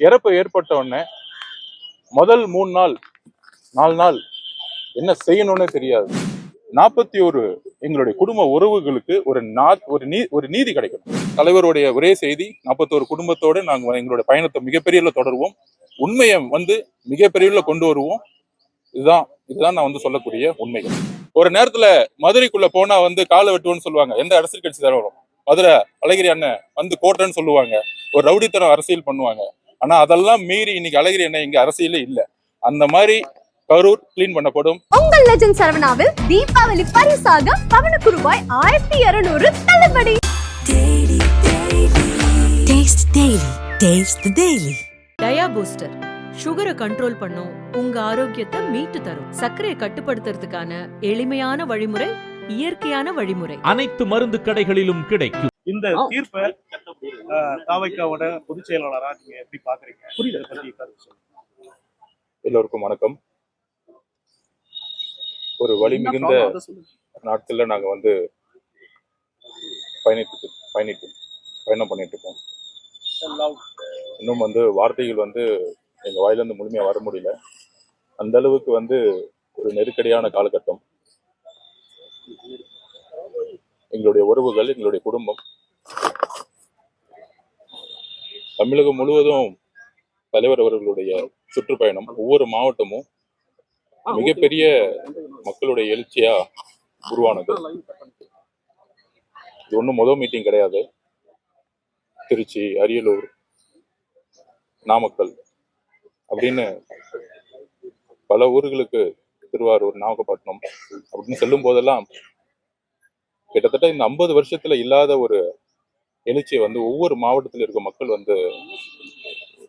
இறப்பு ஏற்பட்ட உடனே முதல் மூணு நாள் நாலு நாள் என்ன செய்யணும்னே தெரியாது. நாற்பத்தி ஒரு எங்களுடைய குடும்ப உறவுகளுக்கு ஒரு நா ஒரு நீ ஒரு நீதி கிடைக்கும் தலைவருடைய ஒரே செய்தி நாற்பத்தோரு குடும்பத்தோடு நாங்கள் எங்களுடைய பயணத்தை மிகப்பெரிய தொடருவோம். உண்மையை வந்து மிகப்பெரிய கொண்டு வருவோம். இதுதான் இதுதான் நான் வந்து சொல்லக்கூடிய உண்மைகள் ஒரு நேரத்துல மதுரைக்குள்ள போனா வந்து காலை வெட்டுவோம்னு சொல்லுவாங்க. எந்த அரசியல் கட்சி வரும் மதுரை அழகிரி அண்ணன் வந்து கோட்டைன்னு சொல்லுவாங்க. ஒரு ரவுடித்தனம் அரசியல் பண்ணுவாங்க. ஆனா அதெல்லாம் மீறி இன்னைக்கு அழகிரி அண்ணன் இங்க அரசியலே இல்ல. அந்த மாதிரி கரூர் கிளீன் பண்ணப்படும். உங்கள் லெஜண்ட் சரவணாவில் தீபாவளி பரிசாக பவனுக்கு ரூபாய் ஆயிரத்தி இருநூறு தள்ளுபடி. டயா பூஸ்டர் சுகரை கண்ட்ரோல் பண்ணும். உங்க ஆரோக்கியத்தை மீட்டு தரும். சர்க்கரையை கட்டுப்படுத்துறதுக்கான எளிமையான வழிமுறை இயற்கையான வழிமுறை. அனைத்து மருந்து கடைகளிலும் கிடைக்கும். இந்த தீர்ப்பை தாவைக்காவோட பொதுச் செயலாளரா நீங்க எப்படி பாக்குறீங்க? இதை பத்தி கருத்து. எல்லோருக்கும் வணக்கம். ஒரு வலிமிகுந்த நாட்கள்ல நாங்க வந்து பயணித்து பயணித்து பயணம் பண்ணிட்டு இருக்கோம். இன்னும் வந்து வார்த்தைகள் வந்து எங்க வாயிலிருந்து முழுமையா வர முடியல. அந்த அளவுக்கு வந்து ஒரு நெருக்கடியான காலகட்டம். எங்களுடைய உறவுகள் எங்களுடைய குடும்பம் தமிழகம் முழுவதும் தலைவர் அவர்களுடைய சுற்றுப்பயணம் ஒவ்வொரு மாவட்டமும் மிகப்பெரிய மக்களுடைய எழுச்சியா உருவானது. இது ஒன்றும் முதல் மீட்டிங் கிடையாது. திருச்சி அரியலூர் நாமக்கல் அப்படின்னு பல ஊர்களுக்கு திருவாரூர் நாகப்பட்டினம் அப்படின்னு செல்லும் போதெல்லாம் கிட்டத்தட்ட இந்த ஐம்பது வருஷத்துல இல்லாத ஒரு எழுச்சியை வந்து ஒவ்வொரு மாவட்டத்தில் இருக்க மக்கள் வந்து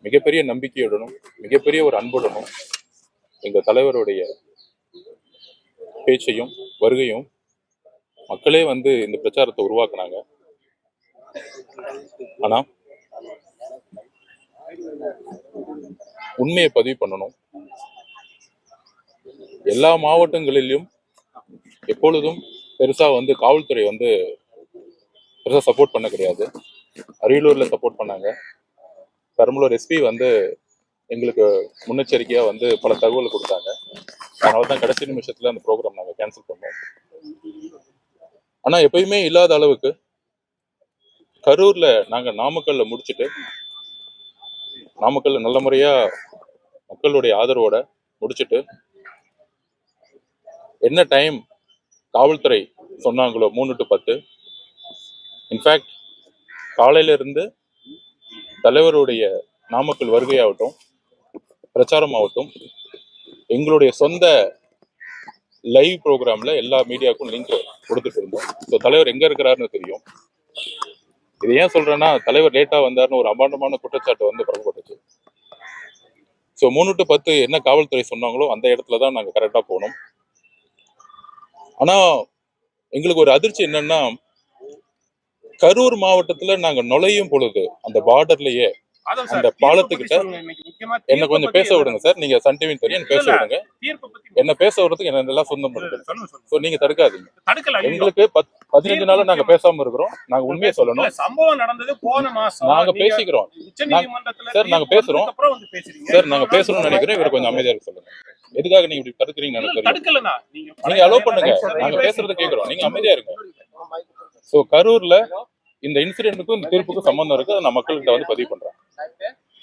மிகப்பெரிய நம்பிக்கையுடனும் மிகப்பெரிய ஒரு அன்புடனும் எங்க தலைவருடைய பேச்சையும் வருகையும் மக்களே வந்து இந்த பிரச்சாரத்தை உருவாக்குனாங்க. ஆனா உண்மையை பதிவு பண்ணணும். எல்லா மாவட்டங்களிலும் எப்பொழுதும் பெருசா வந்து காவல்துறை வந்து பெருசாக சப்போர்ட் பண்ண கிடையாது. அரியலூரில் சப்போர்ட் பண்ணாங்க. பெரம்பலூர் எஸ்பி வந்து எங்களுக்கு முன்னெச்சரிக்கையாக வந்து பல தகவல் கொடுத்தாங்க. அதனால தான் கடைசி நிமிஷத்தில் அந்த ப்ரோக்ராம் நாங்கள் கேன்சல் பண்ணோம். ஆனால் எப்பயுமே இல்லாத அளவுக்கு கரூரில் நாங்கள் நாமக்கல்ல முடிச்சுட்டு நாமக்கல்ல நல்ல முறையாக மக்களுடைய ஆதரவோட முடிச்சுட்டு என்ன டைம் காவல்துறை சொன்னாங்களோ மூணு டு பத்து இன்ஃபேக்ட் காலையில இருந்து தலைவருடைய நாமக்கல் வருகையாகட்டும் பிரச்சாரம் ஆகட்டும் எங்களுடைய சொந்த லைவ் ப்ரோக்ராமில் எல்லா மீடியாவுக்கும் லிங்க் கொடுத்துட்டு இருந்தோம். ஸோ தலைவர் எங்கே இருக்கிறாருன்னு தெரியும். இது ஏன் சொல்றேன்னா தலைவர் லேட்டாக வந்தாருன்னு ஒரு அபாண்டமான குற்றச்சாட்டு வந்து பரப்பப்பட்டுச்சு. ஸோ மூணு டு பத்து என்ன காவல்துறை சொன்னாங்களோ அந்த இடத்துல தான் நாங்கள் கரெக்டாக போனோம். ஆனால் எங்களுக்கு ஒரு அதிர்ச்சி என்னன்னா கரூர் மாவட்டத்துல நாங்க நுழையும் பொழுது அந்த பார்டர்லயே அந்த சார், பாலத்துக்கிட்ட என்ன கொஞ்சம் பேச விடுங்க சார். நீங்க சன் டிவி தெரியும் பேச. விடுங்க. என்ன பேச விடுறதுக்கு என்ன எல்லாம் சொந்தம் ஸோ நீங்க தடுக்காதீங்க. எங்களுக்கு பத் பதினஞ்சு நாளா நாங்க பேசாம இருக்கிறோம். நாங்க உண்மையை சொல்லணும். சம்பவம் நடந்தது போன மாசம். நாங்க பேசிக்கிறோம். சார், நாங்க பேசுறோம். சார் நாங்க பேசணும்னு நாள் நினைக்கிறேன். இவர் கொஞ்சம் அமைதியா இருக்க சொல்லுங்க. எதுக்காக நீங்க இப்படி தடுக்கலண்ணா. நீங்க அலோவ் பண்ணுங்க. நாங்க பேசுறது கேக்குறோம். நீங்க அமைதியா இருங்க. சோ கரூர்ல இந்த இன்சிடென்ட்டுக்கும் இந்த தீர்ப்புக்கும் சம்பந்தம் இருக்கு. அதை நான் மக்கள்கிட்ட வந்து பதிவு பண்றேன்.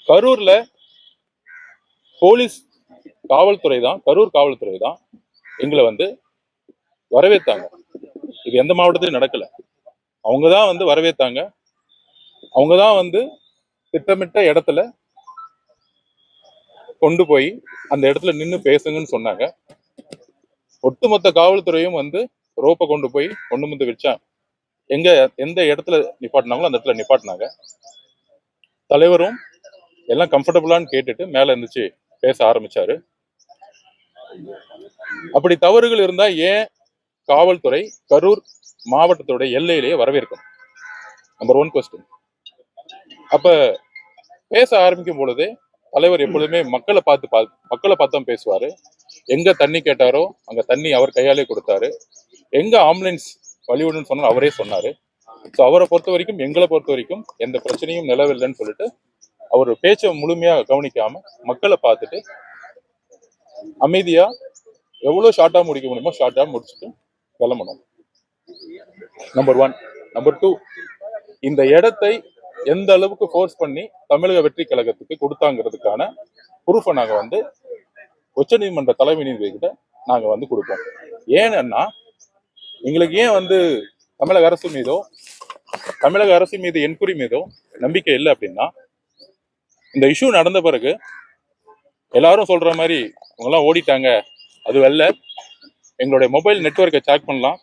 கரூர்ல போலீஸ் காவல்துறை தான் கரூர் காவல்துறை தான் எங்களை வந்து வரவேத்தாங்க. இது எந்த மாவட்டத்திலும் நடக்கல. அவங்க தான் வந்து வரவேத்தாங்க. அவங்க தான் வந்து திட்டமிட்ட இடத்துல கொண்டு போய் அந்த இடத்துல நின்று பேசுங்கன்னு சொன்னாங்க. ஒட்டுமொத்த காவல்துறையும் வந்து ரோப்பை கொண்டு போய் கொண்டு வந்து வச்சா எங்க எந்த இடத்துல நிப்பாட்டினாங்களோ அந்த இடத்துல நிப்பாட்டினாங்க. தலைவரும் எல்லாம் கம்ஃபர்டபுளான்னு கேட்டுட்டு மேல இருந்துச்சு பேச ஆரம்பிச்சாரு. அப்படி தவறுகள் இருந்தா ஏன் காவல்துறை கரூர் மாவட்டத்தோட எல்லையிலேயே வரவேற்கணும்? நம்பர் ஒன் கொஸ்டின் அப்ப பேச ஆரம்பிக்கும் பொழுதே தலைவர் எப்பொழுதுமே மக்களை பார்த்து பா மக்களை பார்த்து தான் பேசுவாரு. எங்க தண்ணி கேட்டாரோ அங்க தண்ணி அவர் கையாலே கொடுத்தாரு. எங்க ஆம்புலன்ஸ் வழிவிடுன்னு சொன்னாலும் அவரே சொன்னாரு. ஸோ அவரை பொறுத்த வரைக்கும் எங்களை பொறுத்த வரைக்கும் எந்த பிரச்சனையும் நிலவில்லைன்னு சொல்லிட்டு அவர் பேச்சை முழுமையா கவனிக்காம மக்களை பார்த்துட்டு அமைதியா எவ்வளவு ஷார்ட்டா முடிக்க முடியுமோ ஷார்ட்டாக முடிச்சுட்டு கிளம்பணும். நம்பர் ஒன் நம்பர் டூ இந்த இடத்தை எந்த அளவுக்கு ஃபோர்ஸ் பண்ணி தமிழக வெற்றி கழகத்துக்கு கொடுத்தாங்கிறதுக்கான ப்ரூஃபை நாங்க வந்து உச்சநீதிமன்ற தலைமை நீதிபதிகிட்ட கிட்ட நாங்க வந்து கொடுப்போம். ஏன்னா எங்களுக்கு ஏன் வந்து தமிழக அரசு மீதோ தமிழக அரசு மீது என்கொயரி மீதோ நம்பிக்கை இல்லை அப்படின்னா இந்த இஷ்யூ நடந்த பிறகு எல்லாரும் சொல்ற மாதிரி அவங்கெல்லாம் ஓடிட்டாங்க அது வெல்ல எங்களுடைய மொபைல் நெட்ஒர்க்கை செக் பண்ணலாம்.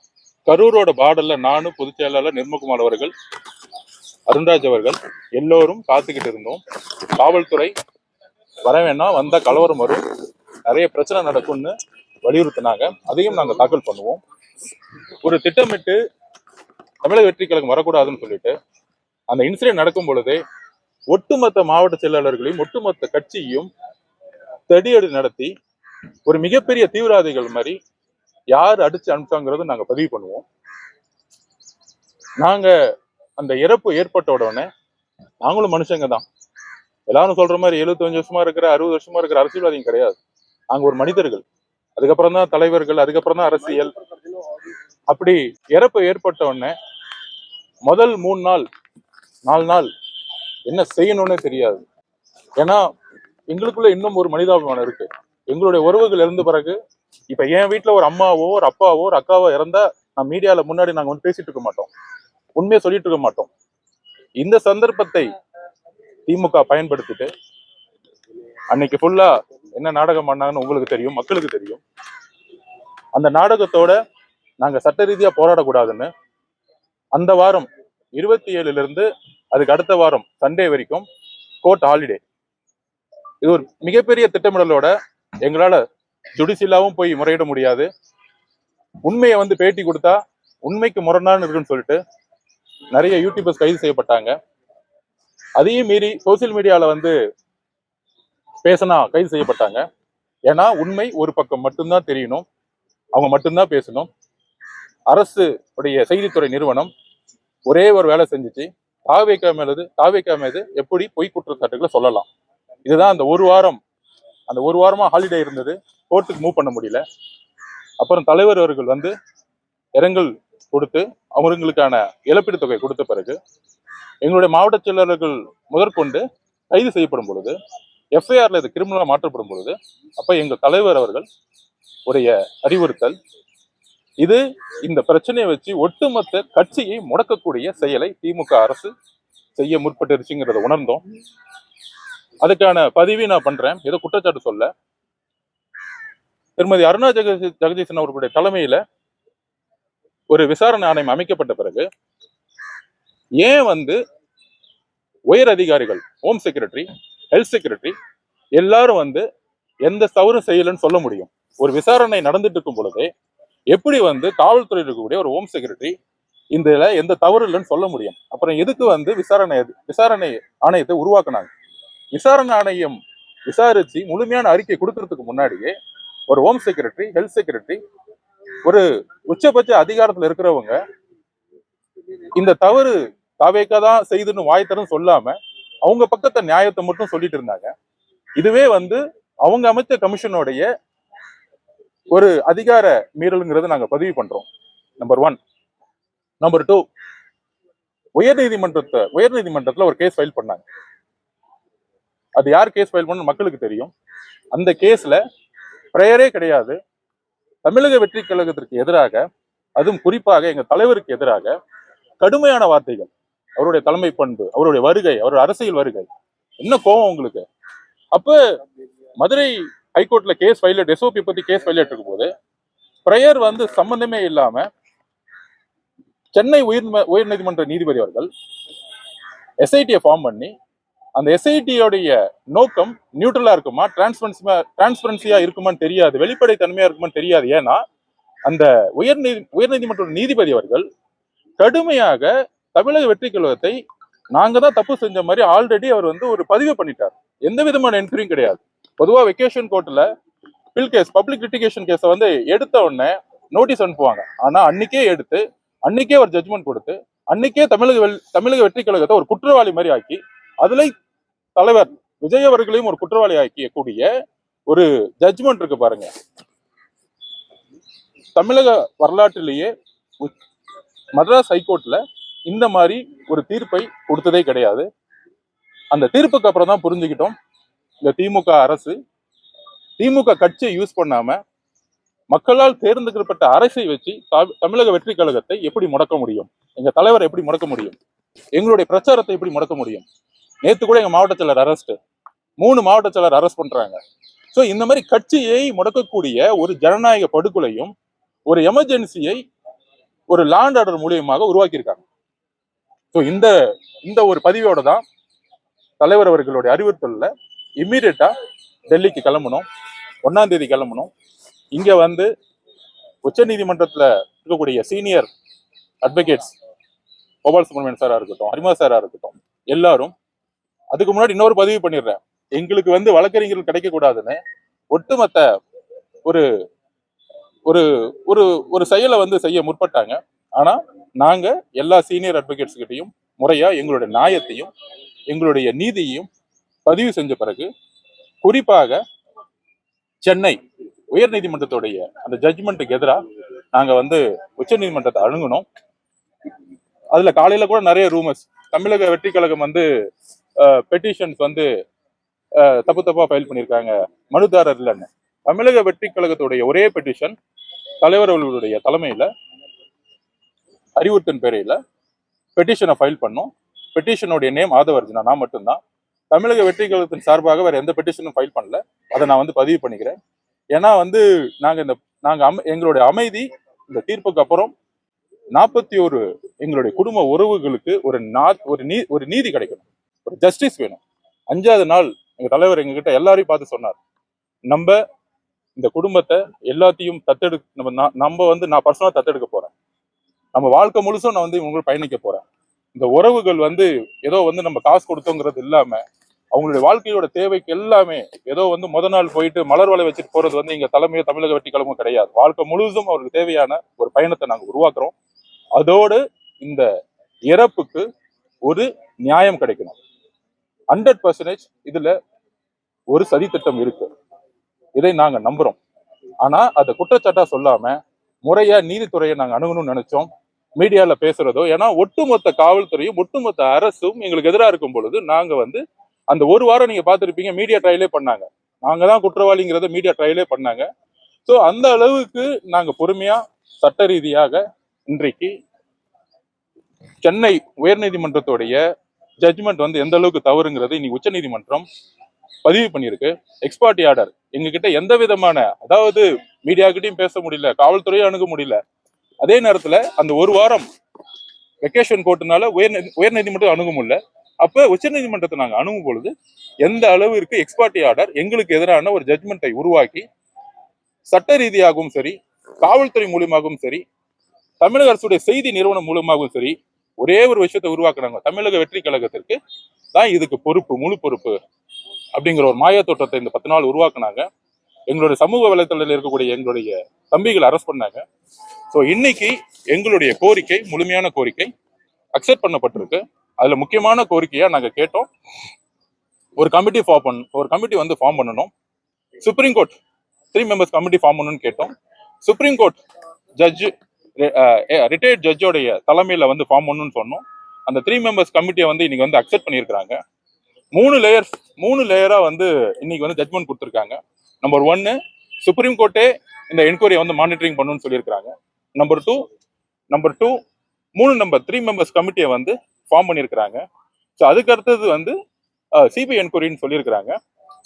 கரூரோட பார்டர்ல நானும் பொதுச் செயலாளர் நிர்மகுமார் அவர்கள் அருண்ராஜ் அவர்கள் எல்லோரும் காத்துக்கிட்டு இருந்தோம் காவல்துறை வர வேணாம் வந்த கலவரம் வரும். நிறைய பிரச்சனை நடக்கும்னு வலியுறுத்தினாங்க. அதையும் நாங்க தாக்கல் பண்ணுவோம். ஒரு திட்டமிட்டு தமிழக வெற்றி கழகம் வரக்கூடாதுன்னு சொல்லிட்டு அந்த இன்சிடென்ட் நடக்கும் பொழுதே ஒட்டுமொத்த மாவட்ட செயலாளர்களையும் ஒட்டுமொத்த கட்சியையும் தடியடி நடத்தி ஒரு மிகப்பெரிய தீவிரவாதிகள் மாதிரி யார் அடிச்சு அனுப்பிச்சாங்கிறத நாங்க பதிவு பண்ணுவோம். நாங்க அந்த இறப்பு ஏற்பட்ட உடனே நாங்களும் மனுஷங்க தான் எல்லாரும் சொல்ற மாதிரி 75 வருஷமா இருக்கிற அறுபது வருஷமா இருக்கிற அரசியல்வாதியும் கிடையாது. நாங்க ஒரு மனிதர்கள். அதுக்கப்புறம் தான் தலைவர்கள் அதுக்கப்புறம் தான் அரசியல். அப்படி இறப்பு ஏற்பட்ட உடனே முதல் மூணு நாள் நாலு நாள் என்ன செய்யணும்னே தெரியாது. ஏன்னா எங்களுக்குள்ள இன்னும் ஒரு மனிதாபிமானம் இருக்கு. எங்களுடைய உறவுகள் இருந்த பிறகு இப்ப என் வீட்டுல ஒரு அம்மாவோ ஒரு அப்பாவோ ஒரு அக்காவோ இறந்தா நான் மீடியால முன்னாடி நாங்க வந்து பேசிட்டு இருக்க மாட்டோம். உண்மையை சொல்லிட்டு இருக்க மாட்டோம். இந்த சந்தர்ப்பத்தை திமுக பயன்படுத்திட்டு அன்னைக்கு ஃபுல்லா என்ன நாடகம் பண்ணாங்கன்னு உங்களுக்கு தெரியும் மக்களுக்கு தெரியும். அந்த நாடகத்தோட நாங்க சட்ட ரீதியா போராடக்கூடாதுன்னு அந்த வாரம் இருபத்தி ஏழுல இருந்து அதுக்கு அடுத்த வாரம் சண்டே வரைக்கும் கோர்ட் ஹாலிடே இது ஒரு மிகப்பெரிய திட்டமிடலோட எங்களால ஜுடிஷியலாவும் போய் முறையிட முடியாது. உண்மையை வந்து பேட்டி கொடுத்தா உண்மைக்கு முரணான்னு இருக்குன்னு சொல்லிட்டு நிறைய யூடியூபர்ஸ் கைது செய்யப்பட்டாங்க. அதையும் மீறி சோசியல் மீடியாவில் வந்து பேசினா கைது செய்யப்பட்டாங்க. ஏன்னா உண்மை ஒரு பக்கம் மட்டும்தான் தெரியணும். அவங்க மட்டும்தான் பேசணும். அரசு உடைய செய்தித்துறை நிறுவனம் ஒரே ஒரு வேலை செஞ்சுச்சு. தாவேக்கா மேலது தாவேக்கா மீது எப்படி பொய் குற்றச்சாட்டுகளை சொல்லலாம்? இதுதான் அந்த ஒரு வாரம் அந்த ஒரு வாரமாக ஹாலிடே இருந்தது. கோர்ட்டுக்கு மூவ் பண்ண முடியல. அப்புறம் தலைவர் அவர்கள் வந்து இரங்கல் கொடுத்து அவங்களுக்கான இழப்பீடு தொகை கொடுத்த பிறகு எங்களுடைய மாவட்ட செயலாளர்கள் முதற்கொண்டு கைது செய்யப்படும் பொழுது எஃப்ஐஆரில் இது கிரிமினலா மாற்றப்படும் பொழுது அப்போ எங்கள் தலைவர் அவர்கள் உடைய அறிவுறுத்தல் இது இந்த பிரச்சனையை வச்சு ஒட்டுமொத்த கட்சியை முடக்கக்கூடிய செயலை திமுக அரசு செய்ய முற்பட்டுருச்சுங்கிறத உணர்ந்தோம். அதுக்கான பதிவை நான் பண்றேன். ஏதோ குற்றச்சாட்டு சொல்ல. திருமதி அருணா ஜெகதீஷ் ஜெகதீசன் அவர்களுடைய தலைமையில ஒரு விசாரணை ஆணையம் அமைக்கப்பட்ட பிறகு ஏன் வந்து உயர் அதிகாரிகள் ஹோம் செக்ரட்டரி ஹெல்த் செக்ரட்டரி எல்லாரும் வந்து எந்த தவறும் செய்யலன்னு சொல்ல முடியும். ஒரு விசாரணை நடந்துட்டு இருக்கும் பொழுதே எப்படி வந்து காவல்துறையில் இருக்கக்கூடிய ஒரு ஹோம் செக்ரட்டரி இந்த எந்த தவறு இல்லைன்னு சொல்ல முடியும். அப்புறம் எதுக்கு வந்து விசாரணை விசாரணை ஆணையத்தை உருவாக்குனாங்க? விசாரணை ஆணையம் விசாரிச்சு முழுமையான அறிக்கை கொடுக்கறதுக்கு முன்னாடியே ஒரு ஹோம் செக்ரட்டரி ஹெல்த் செக்ரட்டரி ஒரு உச்சபட்ச அதிகாரத்துல இருக்கிறவங்க இந்த தவறு தாவேக்கா தான் செய்துன்னு வாய்த்தரும் சொல்லாம அவங்க பக்கத்தை நியாயத்தை மட்டும் சொல்லிட்டு இருந்தாங்க. இதுவே வந்து அவங்க அமைச்ச கமிஷனுடைய ஒரு அதிகார மீறலுங்கிறத நாங்க பதிவு பண்றோம். நம்பர் ஒன் நம்பர் டூ உயர் நீதிமன்றத்தை உயர் நீதிமன்றத்துல ஒரு கேஸ் ஃபைல் பண்ணாங்க. அது யார் கேஸ் ஃபைல் பண்ணு மக்களுக்கு தெரியும். அந்த கேஸ்ல ப்ரேயரே கிடையாது. தமிழக வெற்றி கழகத்திற்கு எதிராக அதுவும் குறிப்பாக எங்க தலைவருக்கு எதிராக கடுமையான வார்த்தைகள். அவருடைய தலைமை பண்பு அவருடைய வருகை அவருடைய அரசியல் வருகை. என்ன கோவம் உங்களுக்கு? அப்ப மதுரை ஹைகோர்ட்ல கேஸ் ஃபைலட் எஸ்ஓபி பத்தி கேஸ் ஃபைலட் இருக்கும் போது ப்ரேயர் வந்து சம்பந்தமே இல்லாம சென்னை உயர் நீதிமன்ற நீதிபதி அவர்கள் எஸ்ஐடியை ஃபார்ம் பண்ணி அந்த எஸ்ஐடியோடைய நோக்கம் நியூட்ரலாக இருக்குமா? டிரான்ஸ்பரன்சியா டிரான்ஸ்பரன்சியாக இருக்குமான்னு தெரியாது. வெளிப்படை தன்மையாக இருக்குமான்னு தெரியாது. ஏன்னா அந்த உயர் நீதி உயர்நீதிமன்ற நீதிபதி அவர்கள் கடுமையாக தமிழக வெற்றி கழகத்தை நாங்கள் தான் தப்பு செஞ்ச மாதிரி ஆல்ரெடி அவர் வந்து ஒரு பதிவு பண்ணிட்டார். எந்த விதமான என்கொயரியும் கிடையாது. பொதுவாக வெக்கேஷன் கோர்ட்டில் பில் கேஸ் பப்ளிக் லிட்டிகேஷன் கேஸை வந்து எடுத்த உடனே நோட்டீஸ் அனுப்புவாங்க. ஆனால் அன்னைக்கே எடுத்து அன்னைக்கே ஒரு ஜட்மெண்ட் கொடுத்து அன்னைக்கே தமிழக தமிழக வெற்றி கழகத்தை ஒரு குற்றவாளி மாதிரி ஆக்கி அதுல தலைவர் விஜய் அவர்களையும் ஒரு குற்றவாளி ஆக்கியக்கூடிய ஒரு ஜட்ஜ்மெண்ட் இருக்கு பாருங்க. தமிழக வரலாற்றிலேயே உச்- மദ്രാஸ் ஹைகோர்ட்ல இந்த மாதிரி ஒரு தீர்ப்பை கொடுத்ததே கிடையாது. அந்த தீர்ப்புக்கு அப்புறம் தான் புரிஞ்சுக்கிட்டோம். இந்த திமுக அரசு திமுக கட்சியை யூஸ் பண்ணாம மக்களால் தேர்ந்தெடுக்கப்பட்ட அரசை வச்சு தமிழக வெற்றி கழகத்தை எப்படி முடக்க முடியும்? எங்க தலைவரை எப்படி முடக்க முடியும்? எங்களுடைய பிரச்சாரத்தை எப்படி முடக்க முடியும்? நேற்று கூட எங்கள் மாவட்ட செயலர் அரெஸ்ட் மூணு மாவட்ட செயலர் அரெஸ்ட் பண்ணுறாங்க ஸோ இந்த மாதிரி கட்சியை முடக்கக்கூடிய ஒரு ஜனநாயக படுகொலையும் ஒரு எமர்ஜென்சியை ஒரு லேண்ட் ஆர்டர் மூலியமாக உருவாக்கியிருக்காங்க. ஸோ இந்த இந்த ஒரு பதிவோட தான் தலைவர் அவர்களுடைய அறிவுறுத்தலில். இம்மீடியட்டாக டெல்லிக்கு கிளம்பணும். ஒன்றாந்தேதி கிளம்பணும். இங்கே வந்து உச்சநீதிமன்றத்துல இருக்கக்கூடிய சீனியர் அட்வொகேட்ஸ் கோபால் சுப்ரமணியன் சாராக இருக்கட்டும் ஹரிமா சாராக இருக்கட்டும் எல்லாரும் அதுக்கு முன்னாடி இன்னொரு பதிவு பண்ணிடுறேன். எங்களுக்கு வந்து வழக்கறிஞர்கள் கிடைக்கக்கூடாதுன்னு ஒட்டுமொத்த ஒரு ஒரு ஒரு ஒரு செயலை வந்து செய்ய முற்பட்டாங்க. ஆனால் நாங்கள் எல்லா சீனியர் அட்வொகேட்ஸ் கிட்டையும் முறையாக எங்களுடைய நியாயத்தையும் எங்களுடைய நீதியையும் பதிவு செஞ்ச பிறகு குறிப்பாக சென்னை உயர்நீதிமன்றத்துடைய அந்த ஜட்ஜ்மெண்ட்டுக்கு எதிராக நாங்கள் வந்து உச்சநீதிமன்றத்தை அணுகுனோம். அதில் காலையில் கூட நிறைய ரூமர்ஸ் தமிழக வெற்றி கழகம் வந்து பெட்டிஷன்ஸ் வந்து தப்பு தப்பா ஃபைல் பண்ணியிருக்காங்க மனுதாரர் இல்லைன்னு. தமிழக வெற்றி கழகத்துடைய ஒரே பெட்டிஷன் தலைவர் அவர்களுடைய தலைமையில அறிவுறுத்தன் பேரையில பெட்டிஷனை ஃபைல் பண்ணோம். பெட்டிஷனுடைய நேம் ஆதவர்ஜுனா நான் மட்டும்தான். தமிழக வெற்றி கழகத்தின் சார்பாக வேற எந்த பெட்டிஷனும் ஃபைல் பண்ணல. அதை நான் வந்து பதிவு பண்ணிக்கிறேன். ஏன்னா வந்து நாங்க இந்த நாங்க அம- எங்களுடைய அமைதி இந்த தீர்ப்புக்கு அப்புறம் நாற்பத்தி ஒரு எங்களுடைய குடும்ப உறவுகளுக்கு ஒரு நா ஒரு நீ ஒரு நீதி கிடைக்கணும். ஒரு ஜஸ்டிஸ் வேணும். அஞ்சாவது நாள் எங்கள் தலைவர் எங்ககிட்ட எல்லாரையும் பார்த்து சொன்னார். நம்ம இந்த குடும்பத்தை எல்லாத்தையும் தத்தெடு நம்ம நான் நம்ம வந்து நான் பர்சனலாக தத்தெடுக்க போகிறேன் நம்ம வாழ்க்கை முழுசும் நான் வந்து இவங்க பயணிக்க போகிறேன் இந்த உறவுகள் வந்து ஏதோ வந்து நம்ம காசு கொடுத்தோங்கிறது இல்லாமல் அவங்களுடைய வாழ்க்கையோட தேவைக்கு எல்லாமே ஏதோ வந்து முத நாள் போயிட்டு மலர் வலை வச்சுட்டு போகிறது வந்து எங்கள் தலைமையோ தமிழக வெற்றி கிடையாது. வாழ்க்கை முழுதும் அவருக்கு தேவையான ஒரு பயணத்தை நாங்கள் உருவாக்குறோம். அதோடு இந்த இறப்புக்கு ஒரு நியாயம் கிடைக்கணும். ஹண்ட்ரட் பர்சன்டேஜ் இதுல ஒரு சதித்திட்டம் இருக்கு. இதை நாங்க நம்புறோம். ஆனா அதை குற்றச்சாட்டா சொல்லாம முறையா நீதித்துறையை நாங்க அணுகணும்னு நினைச்சோம். மீடியால பேசுறதோ ஏன்னா ஒட்டுமொத்த காவல்துறையும் ஒட்டுமொத்த அரசும் எங்களுக்கு எதிராக இருக்கும் பொழுது நாங்க வந்து அந்த ஒரு வாரம் நீங்க பார்த்துருப்பீங்க மீடியா ட்ரையலே பண்ணாங்க. நாங்க தான் குற்றவாளிங்கிறத மீடியா ட்ரையலே பண்ணாங்க. ஸோ அந்த அளவுக்கு நாங்க பொறுமையா சட்ட ரீதியாக இன்றைக்கு சென்னை உயர்நீதிமன்றத்துடைய ஜட்ஜ்மெண்ட் வந்து எந்த அளவுக்கு தவறுங்கிறது இன்னைக்கு உச்சநீதிமன்றம் பதிவு பண்ணியிருக்கு. எக்ஸ்பார்ட்டி ஆர்டர் எங்ககிட்ட எந்த விதமான அதாவது மீடியாக்கிட்டையும் பேச முடியல காவல்துறையும் அணுக முடியல. அதே நேரத்துல அந்த ஒரு வாரம் வெக்கேஷன் போட்டனால உயர் உயர்நீதிமன்றம் அணுக முடியல. அப்ப உச்சநீதிமன்றத்தை நாங்க அணுகும் பொழுது எந்த அளவிற்கு எக்ஸ்பார்ட்டி ஆர்டர் எங்களுக்கு எதிரான ஒரு ஜட்ஜ்மெண்ட்டை உருவாக்கி சட்ட ரீதியாகவும் சரி காவல்துறை மூலியமாகவும் சரி தமிழக அரசுடைய செய்தி நிறுவனம் மூலமாகவும் சரி ஒரே ஒரு விஷயத்தை உருவாக்குறாங்க. தமிழக வெற்றி கழகத்திற்கு தான் இதுக்கு பொறுப்பு முழு பொறுப்பு அப்படிங்கிற ஒரு மாயா தோற்றத்தை இந்த பத்து நாள் உருவாக்குனாங்க. எங்களுடைய சமூக வலைத்தளத்தில் இருக்கக்கூடிய எங்களுடைய தம்பிகளை அரெஸ்ட் பண்ணாங்க. ஸோ இன்னைக்கு எங்களுடைய கோரிக்கை முழுமையான கோரிக்கை அக்செப்ட் பண்ணப்பட்டிருக்கு. அதில் முக்கியமான கோரிக்கையாக நாங்கள் கேட்டோம். ஒரு கமிட்டி ஃபார்ம் பண்ண ஒரு கமிட்டி வந்து ஃபார்ம் பண்ணணும். Supreme court three members committee form பண்ணணும்னு கேட்டோம். சுப்ரீம் கோர்ட் ஜட்ஜ் ரிட்டையர்ட் ஜட்ஜோடைய uh, தலைமையில வந்து ஃபார்ம் ஒன்றுன்னு சொன்னோம். அந்த த்ரீ மெம்பர்ஸ் கமிட்டியை வந்து இன்னைக்கு வந்து அக்செப்ட் பண்ணியிருக்கிறாங்க. மூணு லேயர்ஸ் மூணு லேயரா வந்து இன்னைக்கு வந்து ஜட்மெண்ட் கொடுத்துருக்காங்க. நம்பர் ஒன்னு சுப்ரீம் கோர்ட்டே இந்த என்கொயரியை வந்து மானிட்டரிங் பண்ணுன்னு சொல்லியிருக்காங்க நம்பர் டூ நம்பர் டூ மூணு நம்பர் த்ரீ மெம்பர்ஸ் கமிட்டியை வந்து ஃபார்ம் பண்ணியிருக்கிறாங்க. ஸோ அதுக்கு அடுத்தது வந்து uh, சிபிஐ என்கொயரின்னு சொல்லியிருக்கிறாங்க.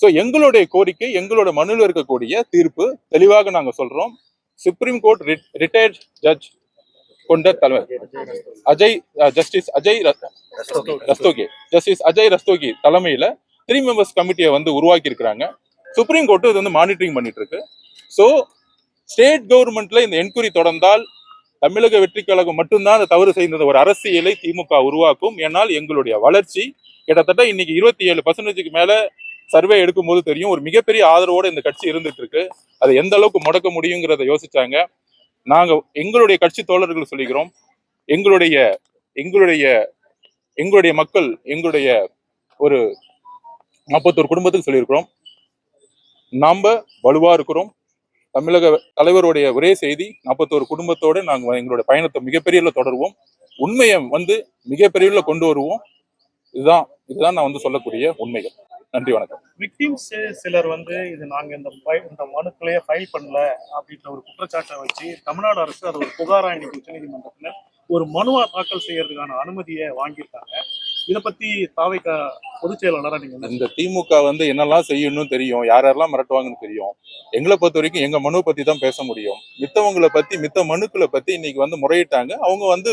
ஸோ எங்களுடைய கோரிக்கை எங்களோட மனுவில் இருக்கக்கூடிய தீர்ப்பு தெளிவாக நாங்கள் சொல்றோம். சுப்ரீம் கோர்ட் ரிட்டையர்ட் ஜட்ஜ் கொண்ட தலைவர். அஜய் ஜஸ்டிஸ் அஜய் ரஸ்தோகி. ஜஸ்டிஸ் அஜய் ரஸ்தோகி தலைமையில த்ரீ மெம்பர்ஸ் கமிட்டியை வந்து உருவாக்கி இருக்கிறாங்க சுப்ரீம் கோர்ட் இது வந்து மானிட்டரிங் பண்ணிட்டு இருக்கு ஸோ ஸ்டேட் கவர்மெண்ட்ல இந்த என்கொயரி தொடர்ந்தால் தமிழக வெற்றி கழகம் மட்டும்தான் அந்த தவறு செய்த ஒரு அரசியலை திமுக உருவாக்கும். ஏன்னால் எங்களுடைய வளர்ச்சி கிட்டத்தட்ட இன்னைக்கு இருபத்தி ஏழு பர்சன்டேஜுக்கு மேல சர்வே எடுக்கும்போது தெரியும். ஒரு மிகப்பெரிய ஆதரவோட இந்த கட்சி இருந்துட்டு இருக்கு அதை எந்த அளவுக்கு முடக்க முடியுங்கிறத யோசிச்சாங்க. நாங்க எங்களுடைய கட்சி தோழர்கள் சொல்லிக்கிறோம். எங்களுடைய எங்களுடைய எங்களுடைய மக்கள் எங்களுடைய ஒரு நாற்பத்தோரு குடும்பத்துக்கு சொல்லியிருக்கிறோம். நாம வலுவா இருக்கிறோம். தமிழக தலைவருடைய ஒரே செய்தி நாற்பத்தோரு குடும்பத்தோட நாங்க எங்களோட பயணத்தை மிகப்பெரிய தொடருவோம். உண்மையை வந்து மிகப்பெரிய கொண்டு வருவோம். இதுதான் இதுதான் நான் வந்து சொல்லக்கூடிய உண்மைகள். நன்றி வணக்கம். விக்டிம்ஸ் சிலர் வந்து இது நாங்க இந்த இந்த மனுக்களையே ஃபைல் பண்ணல அப்படின்ற ஒரு குற்றச்சாட்டை வச்சு தமிழ்நாடு அரசு அது ஒரு புகாரா இன்னைக்கு உச்சநீதிமன்றத்துல ஒரு மனுவா தாக்கல் செய்யறதுக்கான அனுமதியை வாங்கியிருக்காங்க. இதை பத்தி தாவைக்க பொதுச் செயலாளரா நீங்க இந்த திமுக வந்து என்னெல்லாம் செய்யணும்னு தெரியும் யார் யாரெல்லாம் மிரட்டுவாங்கன்னு தெரியும் எங்களை பொறுத்த வரைக்கும் எங்க மனுவை பத்தி தான் பேச முடியும். மித்தவங்களை பத்தி மித்த மனுக்களை பத்தி இன்னைக்கு வந்து முறையிட்டாங்க. அவங்க வந்து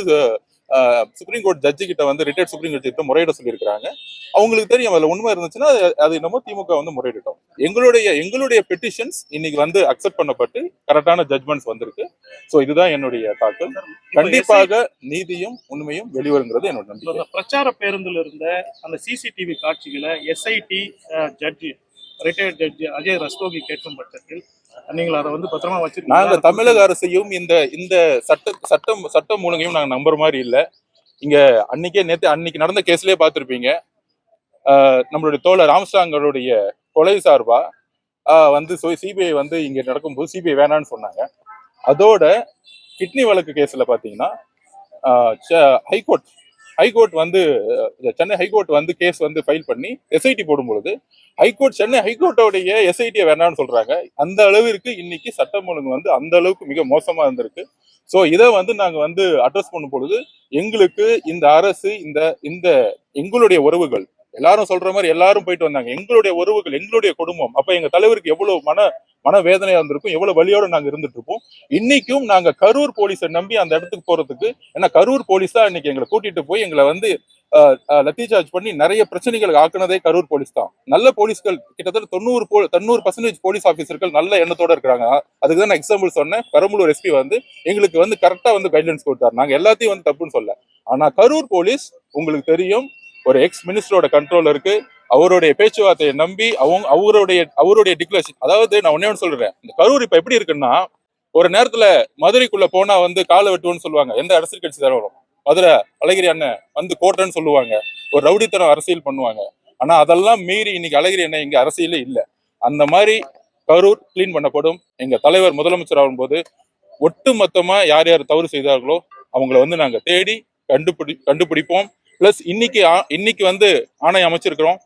சுப்ரீம் கோர்ட் ஜட்ஜி கிட்ட வந்து ரிட்டையர்ட் சுப்ரீம் கோர்ட் கிட்ட முறையிட சொல்லியிருக்காங்க அவங்களுக்கு தெரியும் அதுல உண்மை இருந்துச்சுன்னா அது- என்னமோ திமுக வந்து முறையிட்டோம் எங்களுடைய எங்களுடைய பெட்டிஷன்ஸ் இன்னைக்கு வந்து அக்செப்ட் பண்ணப்பட்டு கரெக்டான ஜட்மெண்ட்ஸ் வந்திருக்கு. சோ இதுதான் என்னுடைய தாக்கல் கண்டிப்பாக நீதியும் உண்மையும் வெளிவருங்கிறது என்னோட நம்பிக்கை. பிரச்சார பேருந்துல இருந்த அந்த சிசிடிவி காட்சிகளை SIT judge retired judge Ajay Rastogi கேட்கும் பட்சத்தில் நீங்கள் அதை வந்து பத்திரமா நாங்க நாங்கள் தமிழக அரசையும் இந்த இந்த சட்ட சட்டம் சட்டம் மூலங்கையும் நாங்க நம்புற மாதிரி இல்ல. இங்க அன்னைக்கே நேத்து அன்னைக்கு நடந்த கேஸ்லயே பார்த்துருப்பீங்க நம்மளுடைய தோழர் ராமசாங்களுடைய கொலை சார்பா வந்து சிபிஐ வந்து இங்க நடக்கும்போது சிபிஐ வேணாம்னு சொன்னாங்க. அதோட கிட்னி வழக்கு கேஸ்ல பாத்தீங்கன்னா ஹைகோர்ட் ஹைகோர்ட் வந்து சென்னை ஹைகோர்ட் வந்து கேஸ் வந்து ஃபைல் பண்ணி எஸ்ஐடி போடும்பொழுது ஹைகோர்ட் சென்னை ஹைகோர்ட்டோடைய எஸ்ஐடியை வேணாம்னு சொல்றாங்க. அந்த அளவிற்கு இன்னைக்கு சட்டம் ஒழுங்கு வந்து அந்த அளவுக்கு மிக மோசமா இருந்திருக்கு. ஸோ இதை வந்து நாங்கள் வந்து அட்ரஸ் பண்ணும் பொழுது எங்களுக்கு இந்த அரசு இந்த இந்த எங்களுடைய உறவுகள் எல்லாரும் சொல்ற மாதிரி எல்லாரும் போயிட்டு வந்தாங்க. எங்களுடைய உறவுகள் எங்களுடைய குடும்பம். அப்ப எங்க தலைவருக்கு எவ்வளவு மன மனவேதனையா இருந்திருக்கும் எவ்வளவு வலியோட நாங்க இருந்துட்டு இருப்போம். இன்னைக்கும் நாங்க கரூர் போலீஸை நம்பி அந்த இடத்துக்கு போறதுக்கு ஏன்னா கரூர் போலீஸ் தான் இன்னைக்கு எங்களை கூட்டிட்டு போய் எங்களை வந்து லத்தி சார்ஜ் பண்ணி நிறைய பிரச்சனைகள் ஆக்குனதே கரூர் போலீஸ் தான். நல்ல போலீஸ்கள் கிட்டத்தட்ட தொண்ணூறு போ தொண்ணூறு பர்சன்டேஜ் போலீஸ் ஆஃபீஸர்கள் நல்ல எண்ணத்தோட இருக்கிறாங்க. அதுக்கு தான் நான் எக்ஸாம்பிள் சொன்னேன். பெரம்பலூர் எஸ்பி வந்து எங்களுக்கு வந்து கரெக்டா வந்து கைட்லைன்ஸ் கொடுத்தாரு. நாங்க எல்லாத்தையும் வந்து தப்புன்னு சொல்ல ஆனா கரூர் போலீஸ் உங்களுக்கு தெரியும் ஒரு எக்ஸ் மினிஸ்டரோட கண்ட்ரோல் இருக்கு. அவருடைய பேச்சுவார்த்தையை நம்பி அவங்க அவருடைய அவருடைய டிக்ளரேஷன் அதாவது நான் ஒன்னே ஒன்று சொல்றேன் இந்த கரூர் இப்ப எப்படி இருக்குன்னா ஒரு நேரத்துல மதுரைக்குள்ள போனா வந்து காலை வெட்டுவோம்னு சொல்லுவாங்க. எந்த அரசியல் கட்சி தரவரும் மதுரை அழகிரி அண்ணன் வந்து கோட்டைன்னு சொல்லுவாங்க. ஒரு ரவுடித்தனம் அரசியல் பண்ணுவாங்க. ஆனா அதெல்லாம் மீறி இன்னைக்கு அழகிரி அண்ணன் இங்க அரசியலே இல்லை. அந்த மாதிரி கரூர் க்ளீன் பண்ணப்படும். எங்க தலைவர் முதலமைச்சர் ஆகும்போது ஒட்டு மொத்தமா யார் யார் தவறு செய்தார்களோ அவங்கள வந்து நாங்க தேடி கண்டுபிடி கண்டுபிடிப்போம். பிளஸ் இன்னைக்கு ஆ- இன்னைக்கு வந்து ஆணையம் அமைச்சிருக்கிறோம்.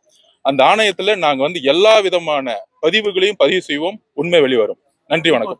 அந்த ஆணையத்துல நாங்க வந்து எல்லா விதமான பதிவுகளையும் பதிவு செய்வோம். உண்மை வெளிவரும். நன்றி வணக்கம்.